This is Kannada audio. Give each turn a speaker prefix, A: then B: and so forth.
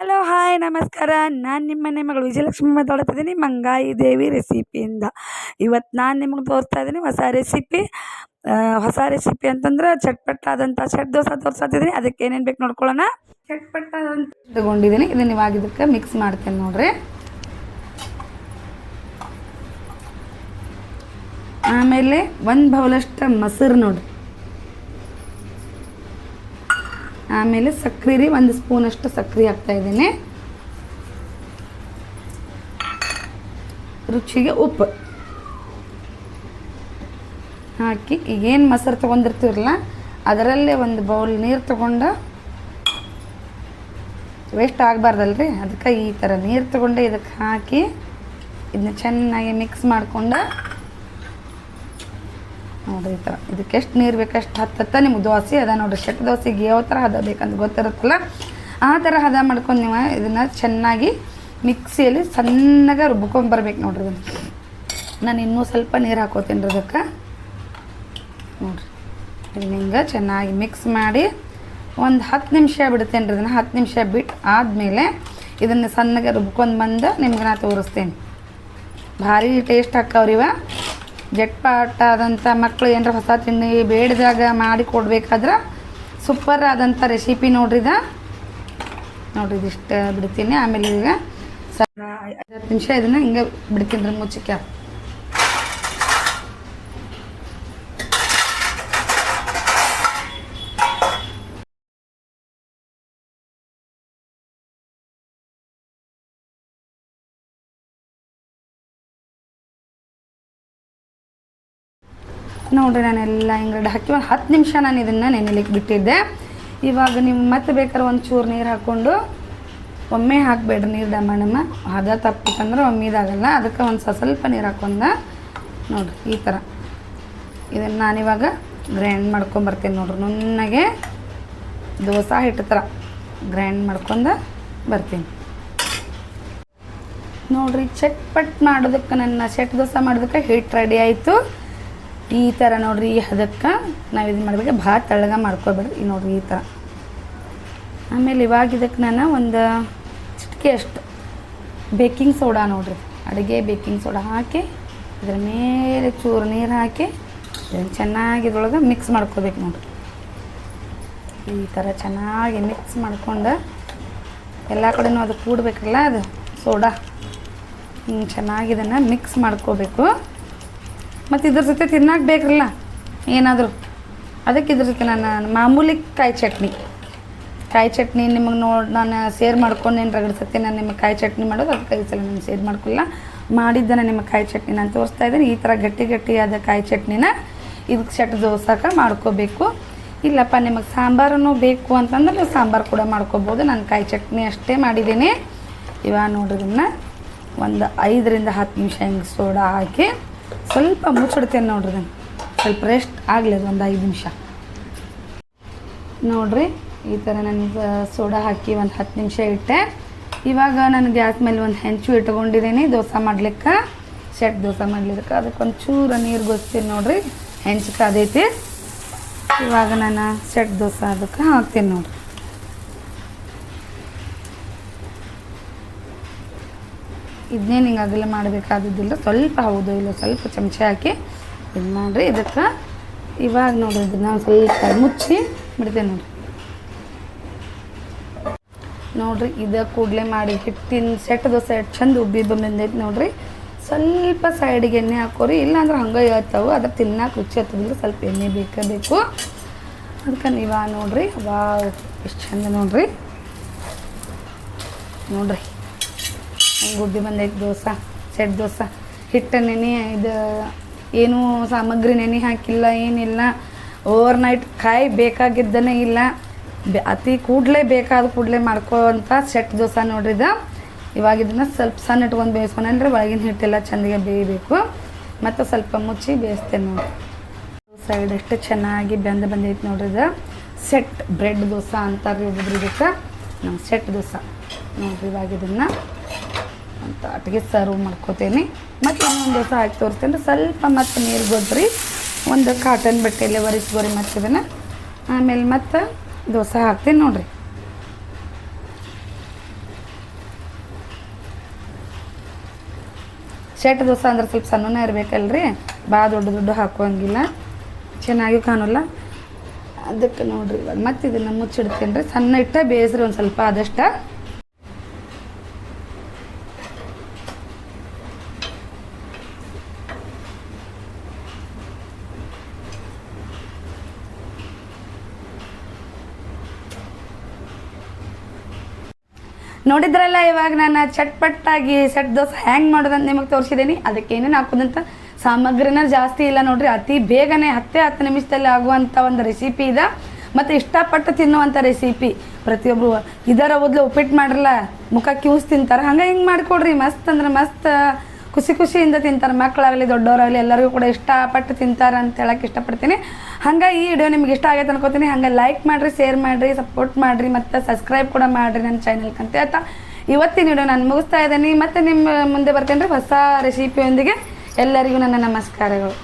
A: ಹಲೋ, ಹಾಯ್, ನಮಸ್ಕಾರ. ನಾನು ನಿಮ್ಮ ಮನೆ ಮಗಳು ವಿಜಯಲಕ್ಷ್ಮಿ ಮಾತಾಡ್ತಿದ್ದೀನಿ ಮಂಗಾಯಿ ದೇವಿ ರೆಸಿಪಿಯಿಂದ. ಇವತ್ತು ನಾನು ನಿಮಗೆ ತೋರಿಸ್ತಾ ಇದ್ದೀನಿ ಹೊಸ ರೆಸಿಪಿ. ಹೊಸ ರೆಸಿಪಿ ಅಂತಂದ್ರೆ ಚಟ್ಪಟ್ಟಾದಂಥ ಚಟ್ ದೋಸೆ ತೋರ್ಸತ್ತಿದ್ದೀನಿ ಅದಕ್ಕೆ ಏನೇನು ಬೇಕು ನೋಡ್ಕೊಳ್ಳೋಣ. ಚಟ್ಪಟ್ಟಾದಂಥ ತಗೊಂಡಿದ್ದೀನಿ. ಇದನ್ನು ಇವಾಗ ಇದಕ್ಕೆ ಮಿಕ್ಸ್ ಮಾಡ್ತೇನೆ ನೋಡ್ರಿ. ಆಮೇಲೆ ಒಂದು ಬೌಲಷ್ಟು ಮೊಸರು ನೋಡ್ರಿ. ಆಮೇಲೆ ಸಕ್ರೆ ರೀ ಒಂದು ಸ್ಪೂನಷ್ಟು ಸಕ್ರೆ ಹಾಕ್ತಾ ಇದ್ದೀನಿ. ರುಚಿಗೆ ಉಪ್ಪು. ಹಾಕಿ ಈಗೇನು ಮೊಸರು ತೊಗೊಂಡಿರ್ತೀವಲ್ಲ ಅದರಲ್ಲೇ ಒಂದು ಬೌಲ್ ನೀರು ತೊಗೊಂಡು ವೇಸ್ಟ್ ಆಗಬಾರ್ದಲ್ರಿ? ಅದಕ್ಕೆ ಈ ಥರ ನೀರು ತೊಗೊಂಡು ಇದಕ್ಕೆ ಹಾಕಿ, ಇದನ್ನ ಚೆನ್ನಾಗಿ ಮಿಕ್ಸ್ ಮಾಡ್ಕೊಂಡು ನೋಡ್ರಿ ಈ ಥರ ಇದಕ್ಕೆ ಎಷ್ಟು ನೀರು ಬೇಕಷ್ಟು ಹತ್ತತ್ತ ನಿಮ್ಗೆ ದೋಸೆ ಅದ ನೋಡಿರಿ. ಶೆಟ್ ದೋಸೆಗೆ ಯಾವ ಥರ ಹದ ಬೇಕಂತ ಗೊತ್ತಿರುತ್ತಲ್ಲ? ಆ ಥರ ಹದ ಮಾಡ್ಕೊಂಡು ನೀವು ಇದನ್ನು ಚೆನ್ನಾಗಿ ಮಿಕ್ಸಿಯಲ್ಲಿ ಸಣ್ಣಗೆ ರುಬ್ಕೊಂಬರ್ಬೇಕು ನೋಡ್ರಿ ಇದನ್ನು. ನಾನು ಇನ್ನೂ ಸ್ವಲ್ಪ ನೀರು ಹಾಕೋತೀನಿ ರೀ ಅದಕ್ಕೆ. ನೋಡಿರಿ. ಇದನ್ನ ಹಿಂಗೆ ಚೆನ್ನಾಗಿ ಮಿಕ್ಸ್ ಮಾಡಿ ಒಂದು ಹತ್ತು ನಿಮಿಷ ಬಿಡ್ತೇನೆ ರೀ ಇದನ್ನು. ಹತ್ತು ನಿಮಿಷ ಬಿಟ್ಟು ಆದಮೇಲೆ ಇದನ್ನು ಸಣ್ಣಗೆ ರುಬ್ಕೊಂಡು ಬಂದು ನಿಮ್ಗೆ ನಾ ತೋರಿಸ್ತೇನೆ. ಭಾರಿ ಟೇಸ್ಟ್ ಹಾಕವ್ರಿವ. ಜಟ್ಪಾಟ್ ಆದಂಥ ಮಕ್ಕಳು ಏನಾರ ಹೊಸ ತಿಂಡಿ ಬೇಡದಾಗ ಮಾಡಿ ಕೊಡಬೇಕಾದ್ರೆ ಸೂಪರ್ ಆದಂಥ ರೆಸಿಪಿ ನೋಡ್ರಿದ ನೋಡ್ರಿ ಇದಿಷ್ಟು ಬಿಡ್ತೀನಿ. ಆಮೇಲೆ ಈಗ ಸ ಐವತ್ತು ನಿಮಿಷ ಇದನ್ನು ಹಿಂಗೆ ಬಿಡ್ತೀನಿ ರೀ ಮುಚ್ಚಕ್ಕೆ ನೋಡ್ರಿ ನಾನೆಲ್ಲ ಇಂಗ್ರೀಡ್ ಹಾಕಿ ಒಂದು ಹತ್ತು ನಿಮಿಷ ನಾನು ಇದನ್ನು ನೆನೆಲಿಕ್ಕೆ ಬಿಟ್ಟಿದ್ದೆ. ಇವಾಗ ನೀವು ಮತ್ತೆ ಬೇಕಾದ್ರೆ ಒಂದು ಚೂರು ನೀರು ಹಾಕ್ಕೊಂಡು ಒಮ್ಮೆ ಹಾಕಬೇಡ್ರಿ ನೀರು ಡಮಣಮ್ಮ ಹದ ತಪ್ಪಿತಂದ್ರೆ ಒಮ್ಮೆ ಇದಾಗಲ್ಲ. ಅದಕ್ಕೆ ಒಂದು ಸ್ವಲ್ಪ ನೀರು ಹಾಕೊಂಡ ನೋಡಿರಿ ಈ ಥರ ಇದನ್ನು ನಾನಿವಾಗ ಗ್ರೈಂಡ್ ಮಾಡ್ಕೊಂಬರ್ತೀನಿ ನೋಡ್ರಿ. ನುಣ್ಣಗೆ ದೋಸೆ ಹಿಟ್ಟು ಥರ ಗ್ರೈಂಡ್ ಮಾಡ್ಕೊಂಡು ಬರ್ತೀನಿ. ನೋಡ್ರಿ, ಚಟ್ಪಟ್ ಮಾಡೋದಕ್ಕೆ ನನ್ನ ಸೆಟ್ ದೋಸೆ ಮಾಡೋದಕ್ಕೆ ಹಿಟ್ಟು ರೆಡಿ ಆಯಿತು. ಈ ಥರ ನೋಡ್ರಿ ಅದಕ್ಕೆ ನಾವು ಇದು ಮಾಡಬೇಕು. ಭಾಳ ತಳ್ಳಗ ಮಾಡ್ಕೊಬೇಡ್ರಿ. ನೋಡ್ರಿ, ಈ ಥರ ಆಮೇಲೆ ಇವಾಗ ಇದಕ್ಕೆ ನಾನು ಒಂದು ಚಿಟಿಕೆ ಅಷ್ಟು. ಬೇಕಿಂಗ್ ಸೋಡಾ ನೋಡ್ರಿ. ಅಡುಗೆ ಬೇಕಿಂಗ್ ಸೋಡಾ ಹಾಕಿ, ಇದ್ರ ಮೇಲೆ ಚೂರು ನೀರು ಹಾಕಿ ಇದನ್ನು ಚೆನ್ನಾಗಿ ಇದ್ರೊಳಗೆ ಮಿಕ್ಸ್ ಮಾಡ್ಕೋಬೇಕು ನೋಡ್ರಿ. ಈ ಥರ ಚೆನ್ನಾಗಿ ಮಿಕ್ಸ್ ಮಾಡ್ಕೊಂಡು ಎಲ್ಲ ಕಡೆನೂ ಅದು ಕೂಡಬೇಕಲ್ಲ ಅದು ಸೋಡಾ. ಹಿಂಗೆ ಚೆನ್ನಾಗಿ ಇದನ್ನು ಮಿಕ್ಸ್ ಮಾಡ್ಕೋಬೇಕು. ಮತ್ತು ಇದ್ರ ಜೊತೆ ತಿನ್ನಕ್ಕೆ ಬೇಕಲ್ಲ ಏನಾದರೂ. ಅದಕ್ಕೆ ಇದ್ರ ಜೊತೆ ನಾನು ಮಾಮೂಲಿ ಕಾಯಿ ಚಟ್ನಿ. ಕಾಯಿ ಚಟ್ನಿ ನಿಮಗೆ ನೋಡಿ ನಾನು ಸೇರ್ ಮಾಡ್ಕೊಂಡು ಏನು ರಗಡ್ಸತ್ತೆ ನಾನು ನಿಮಗೆ ಕಾಯಿ ಚಟ್ನಿ ಮಾಡೋದು, ಅದಕ್ಕೆ ಈ ಸಲ ನಾನು ಸೇರ್ ಮಾಡ್ಕೊಲ್ಲ. ಮಾಡಿದ್ದನ್ನು ನಿಮ್ಮ ಕಾಯಿ ಚಟ್ನಿ ನಾನು ತೋರಿಸ್ತಾ ಇದ್ದೀನಿ. ಈ ಥರ ಗಟ್ಟಿ ಗಟ್ಟಿಯಾದ ಕಾಯಿ ಚಟ್ನಿನ ಇದಕ್ಕೆ ಸೆಟ್ ದೋಸಾಕ ಮಾಡ್ಕೋಬೇಕು. ಇಲ್ಲಪ್ಪ, ನಿಮಗೆ ಸಾಂಬಾರನ್ನು ಬೇಕು ಅಂತಂದ್ರೆ ಸಾಂಬಾರು ಕೂಡ ಮಾಡ್ಕೋಬೋದು. ನಾನು ಕಾಯಿ ಚಟ್ನಿ ಅಷ್ಟೇ ಮಾಡಿದ್ದೀನಿ. ಇವಾಗ ನೋಡ್ರಿ ಇದನ್ನು ಒಂದು ಐದರಿಂದ ಹತ್ತು ನಿಮಿಷ ಹಿಂಗೆ ಸೋಡಾ ಹಾಕಿ ಸ್ವಲ್ಪ ಮುಚ್ಚಿಡ್ತೇನೆ ನೋಡ್ರಿ ನಾನು ಸ್ವಲ್ಪ ರೆಸ್ಟ್ ಆಗಲಿ ಅದು ಒಂದು ಐದು ನಿಮಿಷ. ನೋಡ್ರಿ, ಈ ಥರ ನಾನು ಸೋಡಾ ಹಾಕಿ ಒಂದು ಹತ್ತು ನಿಮಿಷ ಇಟ್ಟೆ. ಇವಾಗ ನಾನು ಗ್ಯಾಸ್ ಮೇಲೆ ಒಂದು ಹೆಂಚು ಇಟ್ಕೊಂಡಿದ್ದೀನಿ ದೋಸೆ ಮಾಡ್ಲಿಕ್ಕೆ. ಸೆಟ್ ದೋಸೆ ಮಾಡ್ಲಿಕ್ಕೆ. ಅದಕ್ಕೆ ಒಂದು ಚೂರು ನೀರು ಗೊತ್ತೀನಿ ನೋಡ್ರಿ, ಹೆಂಚು ಕಾದೈತಿ. ಇವಾಗ ನಾನು ಸೆಟ್ ದೋಸೆ ಅದಕ್ಕೆ ಹಾಕ್ತೀನಿ ನೋಡ್ರಿ. ಇದನ್ನೇನು ಹಿಂಗೆ ಅಗಲ ಮಾಡಬೇಕಾದದ್ದಿಲ್ಲ. ಸ್ವಲ್ಪ ಹೌದು, ಇಲ್ಲ ಸ್ವಲ್ಪ ಚಮಚ ಹಾಕಿ ಇದು ಮಾಡಿರಿ. ಇದಕ್ಕೆ ಇವಾಗ ನೋಡ್ರಿ, ಇದನ್ನ ಸ್ವಲ್ಪ ಮುಚ್ಚಿ ಬಿಡ್ತೇನೆ ನೋಡಿರಿ. ನೋಡಿರಿ, ಇದು ಕೂಡಲೇ ಮಾಡಿ ಹಿಟ್ಟಿನ ಸೆಟ್ ದೋಸೆ ಚಂದ ಉಬ್ಬಿ ಬಂದೈತೆ ನೋಡ್ರಿ. ಸ್ವಲ್ಪ ಸೈಡಿಗೆ ಎಣ್ಣೆ ಹಾಕೋರಿ, ಇಲ್ಲಾಂದ್ರೆ ಹಂಗೆ ಹೇಳ್ತಾವೆ. ಅದ್ರ ತಿನ್ನಕ್ಕೆ ರುಚಿ ಹತ್ತದಿಲ್ಲ ಸ್ವಲ್ಪ ಎಣ್ಣೆ ಬೇಕೇ ಬೇಕು. ಅದಕ್ಕೆ ನೀವ ನೋಡಿರಿ ವಾ ಎಷ್ಟು ಚಂದ ನೋಡಿರಿ. ನೋಡ್ರಿ. ಹೆಂಗೆ ಉಬ್ಬಿ ಬಂದೈತೆ, ದೋಸೆ, ಸೆಟ್ ದೋಸೆ. ಹಿಟ್ಟು ನೆನೆ, ಇದು ಏನೂ ಸಾಮಗ್ರಿ ನೆನೆ ಹಾಕಿಲ್ಲ, ಏನಿಲ್ಲ. ಓವರ್ ನೈಟ್ ಕಾಯಿ ಬೇಕಾಗಿದ್ದನೇ ಇಲ್ಲ. ಅತಿ ಕೂಡಲೇ ಬೇಕಾದ ಕೂಡಲೇ ಮಾಡ್ಕೋವಂಥ ಸೆಟ್ ದೋಸೆ ಇದು. ಇವಾಗ ಇದನ್ನು ಸ್ವಲ್ಪ ಸಣ್ಣ ಇಟ್ಕೊಂಡು ಬೇಯಿಸ್ಕೊಂಡ್ರೆ ಒಳಗಿನ ಹಿಟ್ಟೆಲ್ಲ ಚೆಂದಿಗೆ ಬೇಯಬೇಕು. ಮತ್ತು ಸ್ವಲ್ಪ ಮುಚ್ಚಿ ಬೇಯಿಸ್ತೇನೆ ನೋಡಿ ಸೈಡ್ ಎಷ್ಟು ಚೆನ್ನಾಗಿ ಬೆಂದ ಬಂದೈತೆ ನೋಡ್ರಿ ಇದು. ಸೆಟ್ ಬ್ರೆಡ್ ದೋಸೆ ಅಂತಾರೆ ಒಬ್ಬೊಬ್ರು ಇದಕ್ಕೆ ನಾವು ಸೆಟ್ ದೋಸೆ. ನೋಡ್ರಿ ಇವಾಗ ಇದನ್ನು. ಅಂತ ಅಟ್ಟಿಗೆ ಸರ್ವ್ ಮಾಡ್ಕೋತೀನಿ. ಮತ್ತು ಇನ್ನೊಂದು ದಿವಸ ಹಾಕಿ ತೋರಿಸ್ತೇನೆ. ಸ್ವಲ್ಪ ಮತ್ತೆ ನೀರು ಗೊಬ್ಬರಿ ಒಂದು ಕಾಟನ್ ಬಟ್ಟೆಯಲ್ಲಿ ಒರೆಸ್ಕೊರಿ ಮತ್ತು ಇದನ್ನು. ಆಮೇಲೆ ಮತ್ತು ದೋಸೆ ಹಾಕ್ತೀನಿ ನೋಡಿರಿ. ಶೆಟ್ ದೋಸೆ ಅಂದ್ರೆ ಸ್ವಲ್ಪ ಸಣ್ಣನೇ ಇರಬೇಕಲ್ರಿ. ಭಾಳ ದೊಡ್ಡ ದೊಡ್ಡ ಹಾಕುವಂಗಿಲ್ಲ. ಚೆನ್ನಾಗಿ ಕಾಣಲ್ಲ. ಅದಕ್ಕೆ ನೋಡ್ರಿ ಇವಾಗ ಮತ್ತೆ ಇದನ್ನು ಮುಚ್ಚಿಡ್ತೀನಿ ರೀ. ಸಣ್ಣ ಇಟ್ಟ ಬೇಯಿಸ್ರಿ ಒಂದು ಸ್ವಲ್ಪ ಆದಷ್ಟು. ನೋಡಿದ್ರಲ್ಲ ಇವಾಗ ನಾನು ಚಟ್ಪಟ್ಟಾಗಿ ಸೆಟ್ ದೋಸೆ ಹ್ಯಾಂಗ್ ಮಾಡೋದಂತ ನಿಮಗೆ ತೋರಿಸಿದ್ದೀನಿ ಅದಕ್ಕೆ ಏನೇನು ಹಾಕೋದಂತ ಸಾಮಗ್ರಿನ ಜಾಸ್ತಿ ಇಲ್ಲ ನೋಡ್ರಿ, ಅತಿ ಬೇಗನೆ ಹತ್ತೇ ಹತ್ತು ನಿಮಿಷದಲ್ಲಿ ಆಗುವಂಥ ಒಂದು ರೆಸಿಪಿ ಇದೆ. ಮತ್ತು ಇಷ್ಟಪಟ್ಟು ತಿನ್ನುವಂಥ ರೆಸಿಪಿ ಪ್ರತಿಯೊಬ್ಬರು ಇದರ ಓದ್ಲು ಉಪ್ಪಿಟ್ಟು ಮಾಡ್ರಲ್ಲ ಮುಖ ಕ್ಯೂಸ್ ತಿಂತಾರೆ, ಹಂಗೆ ಹಿಂಗೆ ಮಾಡಿಕೊಡ್ರಿ, ಮಸ್ತ್ ಅಂದ್ರೆ ಮಸ್ತ್ ಖುಷಿ ಖುಷಿಯಿಂದ ತಿಂತಾರೆ. ಮಕ್ಕಳಾಗಲಿ ದೊಡ್ಡವರಾಗಲಿ ಎಲ್ಲರಿಗೂ ಕೂಡ ಇಷ್ಟಪಟ್ಟು ತಿಂತಾರೆ ಅಂತ ಹೇಳಕ್ಕೆ ಇಷ್ಟಪಡ್ತೀನಿ. ಹಂಗೆ ಈ ವಿಡಿಯೋ ನಿಮ್ಗೆ ಇಷ್ಟ ಆಗೈತೆ ಅನ್ಕೋತೀನಿ. ಹಂಗೆ ಲೈಕ್ ಮಾಡಿರಿ ಶೇರ್ ಮಾಡಿರಿ ಸಪೋರ್ಟ್ ಮಾಡಿರಿ, ಮತ್ತು ಸಬ್ಸ್ಕ್ರೈಬ್ ಕೂಡ ಮಾಡಿರಿ ನನ್ನ ಚಾನಲ್ಗೆ ಅಂತ ಆಯ್ತಾ? ಇವತ್ತಿನ ವಿಡಿಯೋ ನಾನು ಮುಗಿಸ್ತಾ ಇದ್ದೀನಿ. ಮತ್ತು ನಿಮ್ಮ ಮುಂದೆ ಬರ್ತೇನೆ ರೀ ಹೊಸ ರೆಸಿಪಿಯೊಂದಿಗೆ ಎಲ್ಲರಿಗೂ ನನ್ನ ನಮಸ್ಕಾರಗಳು.